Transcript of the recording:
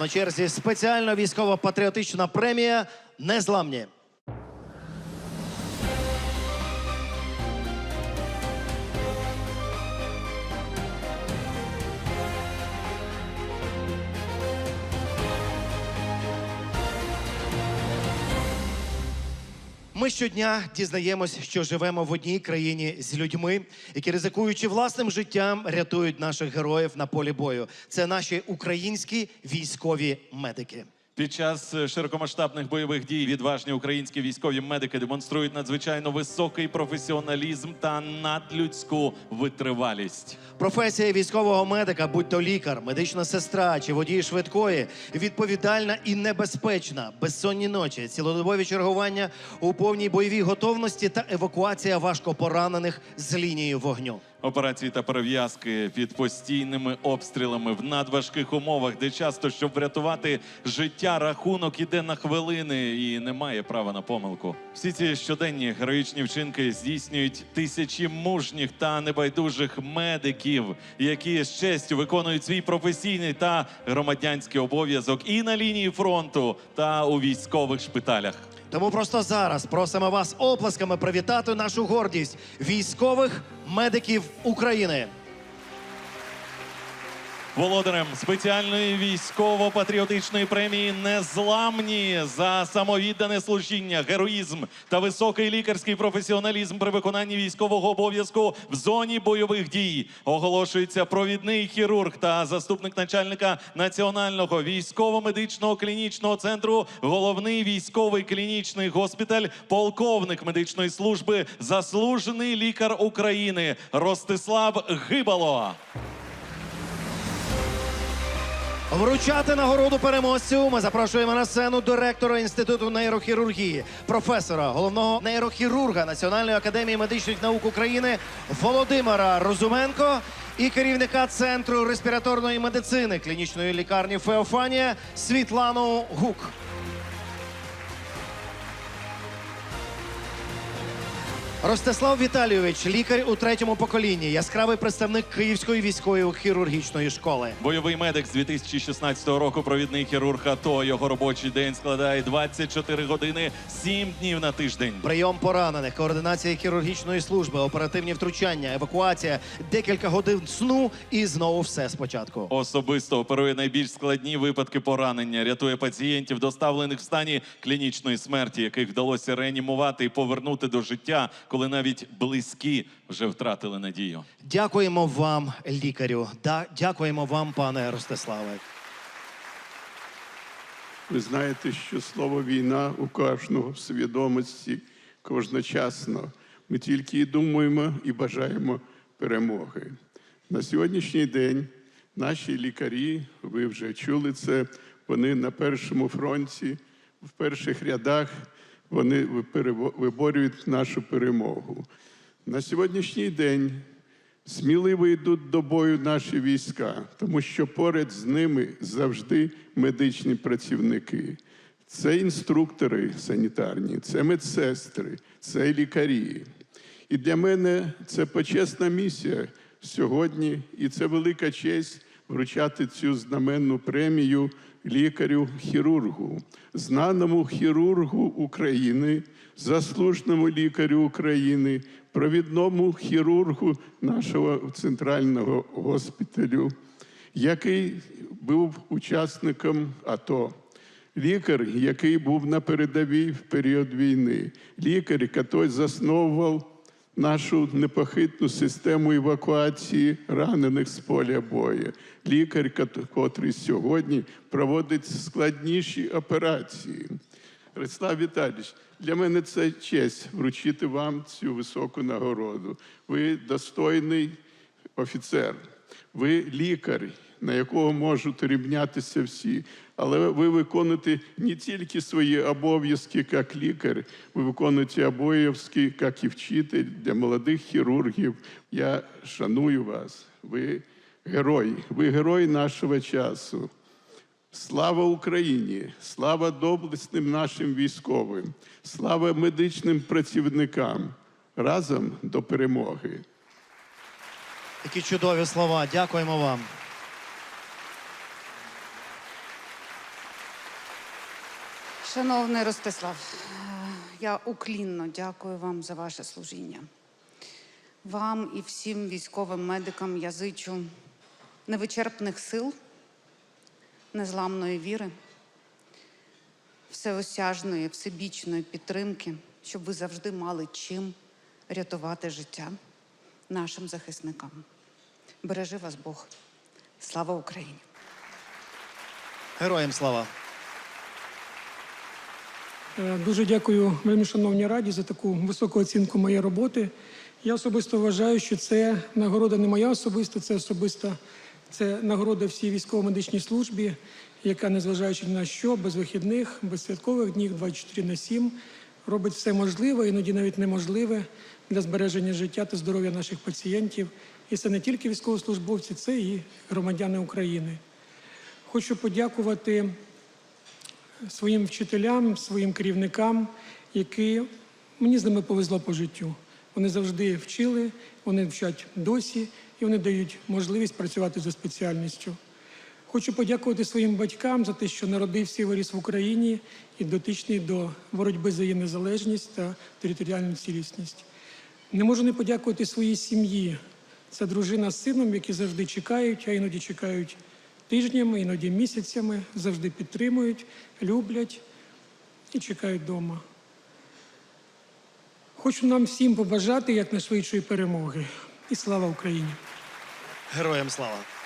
На черзі спеціальна військово-патріотична премія Незламні. Ми щодня дізнаємось, що живемо в одній країні з людьми, які ризикуючи власним життям, рятують наших героїв на полі бою. Це наші українські військові медики. Під час е, широкомасштабних бойових дій відважні українські військові медики демонструють надзвичайно високий професіоналізм та надлюдську витривалість. Професія військового медика, будь то лікар, медична сестра чи водій швидкої, відповідальна і небезпечна. Безсонні ночі, цілодобові чергування у повній бойовій готовності та евакуація важкопоранених з лінії вогню. Операції та перев'язки під постійними обстрілами в надважких умовах, де часто, щоб врятувати життя, рахунок іде на хвилини і немає права на помилку. Всі ці щоденні героїчні вчинки здійснюють тисячі мужніх та небайдужих медиків, які з честю виконують свій професійний та громадянський обов'язок і на лінії фронту, та у військових шпиталях. Тому просто зараз просимо вас оплесками привітати нашу гордість військових медиків України. Володарем спеціальної військово-патріотичної премії Незламні за самовіддане служіння, героїзм та високий лікарський професіоналізм при виконанні військового обов'язку в зоні бойових дій оголошується провідний хірург та заступник начальника національного військово-медичного клінічного центру, головний військовий клінічний госпіталь, полковник медичної служби, заслужений лікар України Ростислав Гибало. Вручати нагороду переможцю ми запрошуємо на сцену директора інституту нейрохірургії, професора, головного нейрохірурга Національної академії медичних наук України Володимира Розуменко і керівника центру респіраторної медицини клінічної лікарні Феофанія Світлану Гук. Ростислав Віталійович, лікар у третьому поколінні, яскравий представник Київської військової хірургічної школи. Бойовий медик з 2016 року, провідний хірург АТО. Його робочий день складає 24 години 7 днів на тиждень. Прийом поранених, координація хірургічної служби, оперативні втручання, евакуація, декілька годин сну і знову все спочатку. Особисто оперує найбільш складні випадки поранення, рятує пацієнтів, доставлених в стані клінічної смерті, яких вдалося реанімувати і повернути до життя, коли навіть близькі вже втратили надію. Дякуємо вам, лікарю. Да, дякуємо вам, пане Ростиславе. Ви знаєте, що слово війна у кожного в свідомості кожночасно. Ми тільки і думаємо і бажаємо перемоги. На сьогоднішній день наші лікарі, ви вже чули це, вони на першому фронті, в перших рядах, вони виборюють нашу перемогу. На сьогоднішній день Сміливо йдуть до бою наші війська, тому що поряд з ними завжди медичні працівники. Це інструктори санітарні, це медсестри, це лікарі. І для мене це почесна місія сьогодні, і це велика честь вручати цю знаменну премію лікарю-хірургу, знаному хірургу України, заслуженому лікарю України, провідному хірургу нашого центрального госпіталю, який був учасником АТО. Лікар, який був на передовій в період війни, лікар, який засновував нашу непохитну систему евакуації ранених з поля бою, лікар, котрий сьогодні проводить складніші операції. Рестав Віталійович, для мене це честь вручити вам цю високу нагороду. Ви достойний офіцер, ви лікар, на якого можуть рівнятися всі. Але ви виконуєте не тільки свої обов'язки як лікар, ви виконуєте обов'язки як і вчитель для молодих хірургів. Я шаную вас. Ви герой, ви герой нашого часу. Слава Україні! Слава доблесним нашим військовим, слава медичним працівникам. Разом до перемоги. Які чудові слова. Дякуємо вам. Шановний Ростислав, е, я уклінно дякую вам за ваше служіння. Вам і всім військовим медикам я зичу невичерпних сил, незламної віри, всеосяжної, всебічної підтримки, щоб ви завжди мали чим рятувати життя нашим захисникам. Бережи вас Бог. Слава Україні! Героям слава! Е, Дуже дякую, вельми шановній раді, за таку високу оцінку моєї роботи. Я особисто вважаю, що це нагорода не моя особиста, це особиста, це нагорода всій військово-медичній службі, яка, незважаючи на що, без вихідних, без святкових днів, 24 на 7, робить все можливе, іноді навіть неможливе для збереження життя та здоров'я наших пацієнтів. І це не тільки військовослужбовці, це і громадяни України. Хочу подякувати своїм вчителям, своїм керівникам, які мені з ними повезло по життю. Вони завжди вчили, вони вчать досі, і вони дають можливість працювати за спеціальністю. Хочу подякувати своїм батькам за те, що народився і виріс в Україні і дотичний до боротьби за її незалежність та територіальну цілісність. Не можу не подякувати своїй сім'ї. Це дружина з сином, які завжди чекають, а іноді чекають тижнями, іноді місяцями, завжди підтримують, люблять і чекають вдома. Хочу нам всім побажати якнайшвидшої перемоги. І слава Україні! Героям слава!